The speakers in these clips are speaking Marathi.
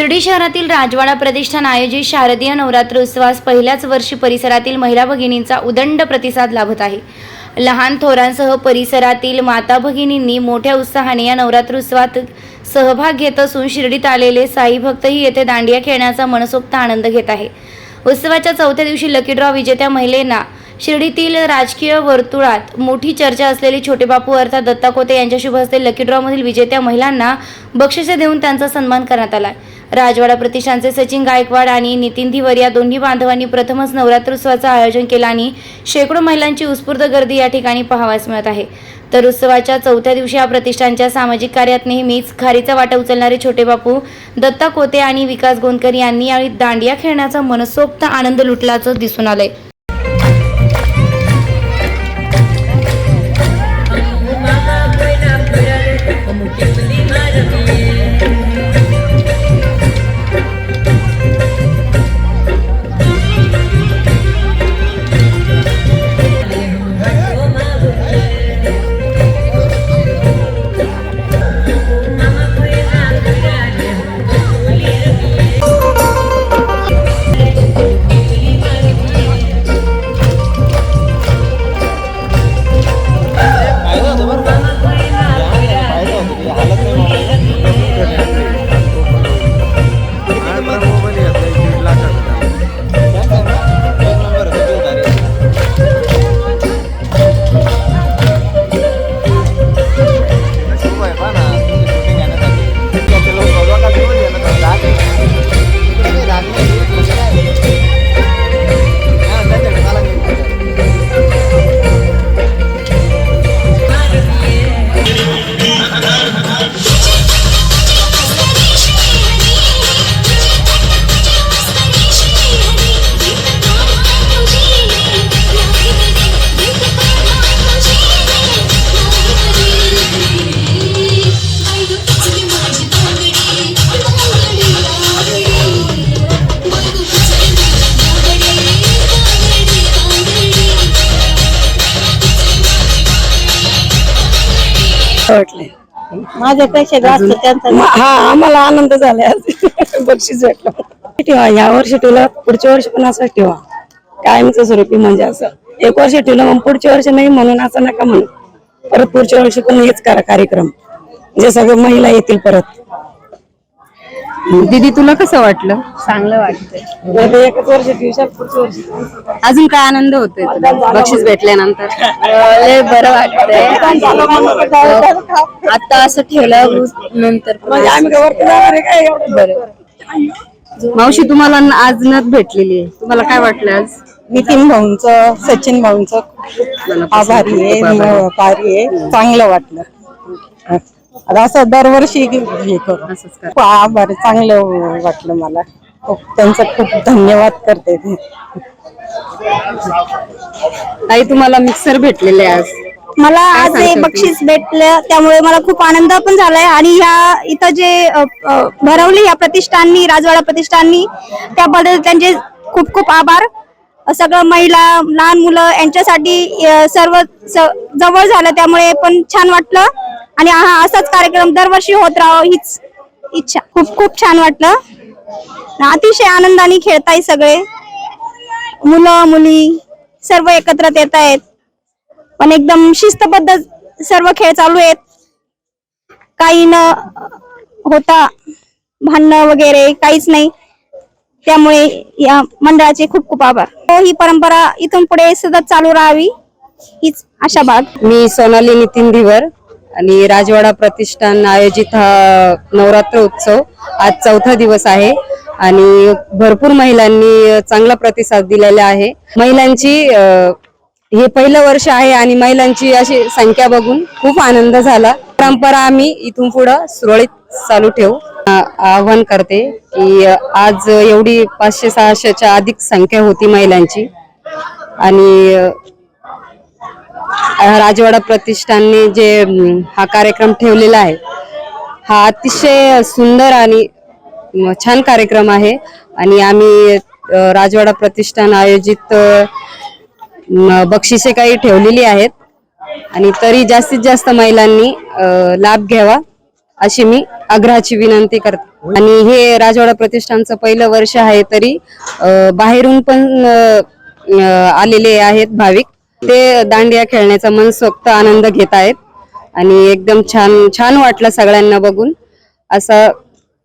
शिर्डी शहरातील राजवाडा प्रतिष्ठान आयोजित शारदीय नवरात्र उत्सवास पहिल्याच वर्षी परिसरातील महिला भगिनींचा उदंड प्रतिसाद लाभत आहे. लहान थोरांसह परिसरातील माता भगिनींनी मोठ्या उत्साहाने या नवरात्रोत्सवात सहभाग घेत असून शिर्डीत आलेले साई भक्तही येथे दांडिया खेळण्याचा मनसोक्त आनंद घेत आहे. उत्सवाच्या चौथ्या दिवशी लकी ड्रॉ विजेत्या महिलेंना शिर्डीतील राजकीय वर्तुळात मोठी चर्चा असलेली छोटे बापू अर्थात दत्ता कोते यांच्या शुभ हस्ते लकी ड्रॉमधील विजेत्या महिलांना बक्षिसे देऊन त्यांचा सन्मान करण्यात आला राजवाडा प्रतिष्ठानचे सचिन गायकवाड आणि नितीन धिवर या दोन्ही बांधवांनी प्रथमच नवरात्रोत्सवाचं आयोजन केलं आणि शेकडो महिलांची उत्स्फूर्त गर्दी या ठिकाणी पाहावयास मिळत आहे. तर उत्सवाच्या चौथ्या दिवशी या प्रतिष्ठानच्या सामाजिक कार्यात नेहमीच खारीचा वाटा उचलणारे छोटे बापू दत्ता कोते आणि विकास गोंदकर यांनी यावेळी दांडिया खेळण्याचा मनसोक्त आनंद लुटल्याचं दिसून आलंय. वाटले. माझ्यापेक्षा जास्त त्यांचा हा आम्हाला आनंद झाला बक्षीस भेटलं. ठेवा या वर्षी ठेवलं पुढच्या वर्षी पण असंच ठेवा. कायमचं स्वरूपी म्हणजे असं. एक वर्ष ठेवलं मग पुढच्या वर्षी नाही म्हणून असं नका म्हणून परत पुढच्या वर्षी पण हेच करा कार्यक्रम. जे सगळे महिला येतील परत. दीदी तुला कसं वाटलं? चांगलं तर एकच वर्ष ठेवशाल पुढच्या वर्षी अजून काय आनंद होतोय तुला? बक्षीस भेटल्यानंतर. लय बरं वाटतंय. आता असं ठेवलं नंतर म्हणजे बरं. मावशी तुम्हाला आज नथ भेटलेली आहे. तुम्हाला काय वाटलं आज? नितीन भाऊंचं सचिन भाऊंचं आभारी आहे कार्य आहे. चांगलं वाटलं. आता असं दरवर्षी हे करू. खूप आभार चांगलं वाटलं मला. खूप त्यांचं खूप धन्यवाद करते. ते. ताई तुम्हाला मिक्सर भेटलेले आज. मला आज हे बक्षीस भेटलं त्यामुळे मला खूप आनंद पण झालाय. आणि ह्या इथं जे अ, अ, भरवली या प्रतिष्ठाननी राजवाडा प्रतिष्ठाननी त्याबद्दल त्यांचे खूप खूप आभार. सगळं महिला लहान मुलं यांच्यासाठी अ, सर्व स- जवळ झालं त्यामुळे पण छान वाटलं. आणि हा असाच कार्यक्रम दरवर्षी होत राहावं हीच इच्छा. खूप खूप छान वाटलं. अतिशय आनंदाने खेळताय सगळे. मुलं मुली सर्व एकत्र येत आहेत. पण एकदम शिस्तबद्ध सर्व खेळ चालू आहेत. काही न होता भांडणं वगैरे काहीच नाही. त्यामुळे या मंडळाचे खूप खूप आभार. हो, ही परंपरा इथून पुढे सतत चालू राहावी हीच आशा बाग मी सोनाली नितीन धिवर. आणि राजवाडा प्रतिष्ठान आयोजित हा नवरात्र उत्सव आज चौथा दिवस आहे. आणि भरपूर महिलांनी चांगला प्रतिसाद दिलेला आहे. महिलांची हे पहिलं वर्ष आहे आणि महिलांची अशी संख्या बघून खूप आनंद झाला. परंपरा आम्ही इथून पुढं सुरळीत चालू ठेवू. आवाहन करते की आज एवढी पाचशे सहाशेच्या अधिक संख्या होती महिलांची. आणि राजवाडा प्रतिष्ठानने जे हा कार्यक्रम ठेवलेला आहे हा अतिशय सुंदर आणि छान कार्यक्रम आहे. आणि आम्ही राजवाडा प्रतिष्ठान आयोजित बक्षिसे काही ठेवलेली आहेत. आणि तरी जास्तीत जास्त महिलांनी लाभ घ्यावा अशी मी आग्रहाची विनंती करते. आणि हे राजवाडा प्रतिष्ठानचं पहिलं वर्ष आहे तरी बाहेरून पण आलेले आहेत भाविक. ते दांडिया खेळण्याचा मनसोक्त आनंद घेत आहेत. आणि एकदम छान छान वाटलं सगळ्यांना बघून. असा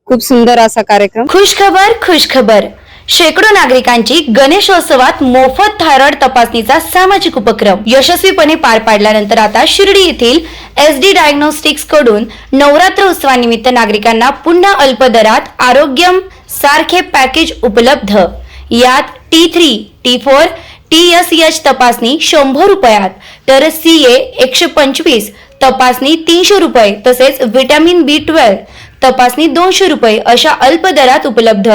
खूप सुंदर असा कार्यक्रम. खुश खबर खुश खबर शेकडो नागरिकांची गणेशोत्सवात मोफत थायरॉइड तपासणीचा सामाजिक उपक्रम यशस्वीपणे पार पाडल्यानंतर आता शिर्डी येथील एस डी डायग्नोस्टिक्सकडून नवरात्र उत्सवानिमित्त नागरिकांना पुन्हा अल्प दरात आरोग्यम सारखे पॅकेज उपलब्ध. यात T three T four T S H तपासणी शंभर रुपयात. तर सी ए एकशे पंचवीस तपासणी तीनशे रुपये तसेच व्हिटॅमिन बी ट्वेल्व तपासणी दोनशे रुपये अशा अल्प दरात उपलब्ध.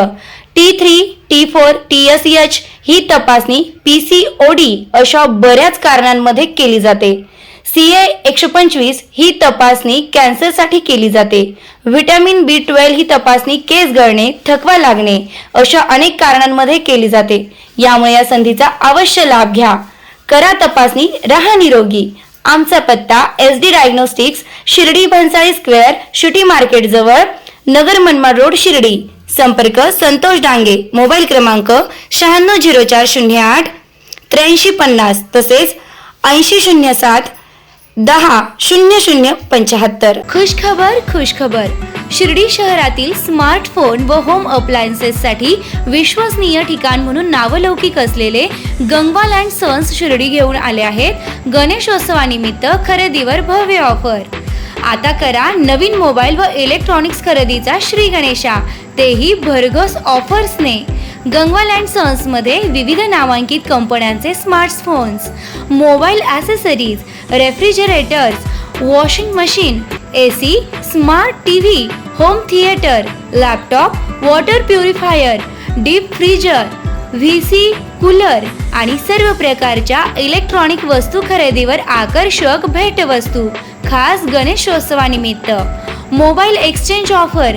T three T four T S H ही तपासणी पी सी ओ डी अशा बऱ्याच कारणांमध्ये केली जाते. सी एकशे पंचवीस ही तपासणी कॅन्सरसाठी केली जाते. व्हिटॅमिन बी ट्वेल्व ही तपासणी केस गळणे थकवा लागणे अशा अनेक कारणांमध्ये केली जाते. यामुळे या संधीचा अवश्य लाभ घ्या. करा तपासणी रहा निरोगी. आमचा पत्ता S D diagnostics Shirdi Bhansali square city market जवळ नगर मनमाड रोड शिर्डी. संपर्क संतोष डांगे मोबाईल क्रमांक शहाण्णव झिरो चार शून्य आठ त्र्याऐंशी पन्नास तसेच ऐंशी शून्य सात दहा शून्य शून्य पंच्याहत्तर खुशखबर खुशखबर. शिर्डी शहरातील स्मार्टफोन व होम अप्लायन्सेससाठी विश्वसनीय ठिकाण म्हणून नावलौकिक असलेले गंगवाल अँड सन्स शिर्डी घेऊन आले आहेत गणेशोत्सवानिमित्त खरेदीवर भव्य ऑफर. आता करा नवीन मोबाईल व इलेक्ट्रॉनिक्स खरेदीचा श्री गणेशा. तेही भरघोस ऑफर्सने. गंगवाल अँड सन्समध्ये विविध नामांकित कंपन्यांचे smartphones mobile accessories refrigerators washing machine A C smart T V home theatre laptop water purifier deep freezer V C cooler आणि सर्व प्रकारच्या इलेक्ट्रॉनिक वस्तू खरेदीवर आकर्षक भेटवस्तू खास गणेशोत्सवानिमित्त. मोबाईल एक्सचेंज ऑफर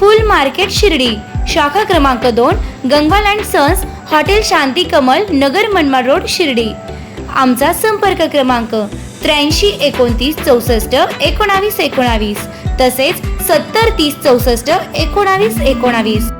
फुल मार्केट शिर्डी. शाखा क्रमांक दोन Gangwal and sons hotel Shanti Kamal Nagar Manmad road Shirdi. आमचा संपर्क क्रमांक त्र्याऐंशी एकोणतीस चौसष्ट एकोणावीस एकोणावीस. तसेच सत्तर तीस चौसष्ट एकोणावीस एकोणावीस.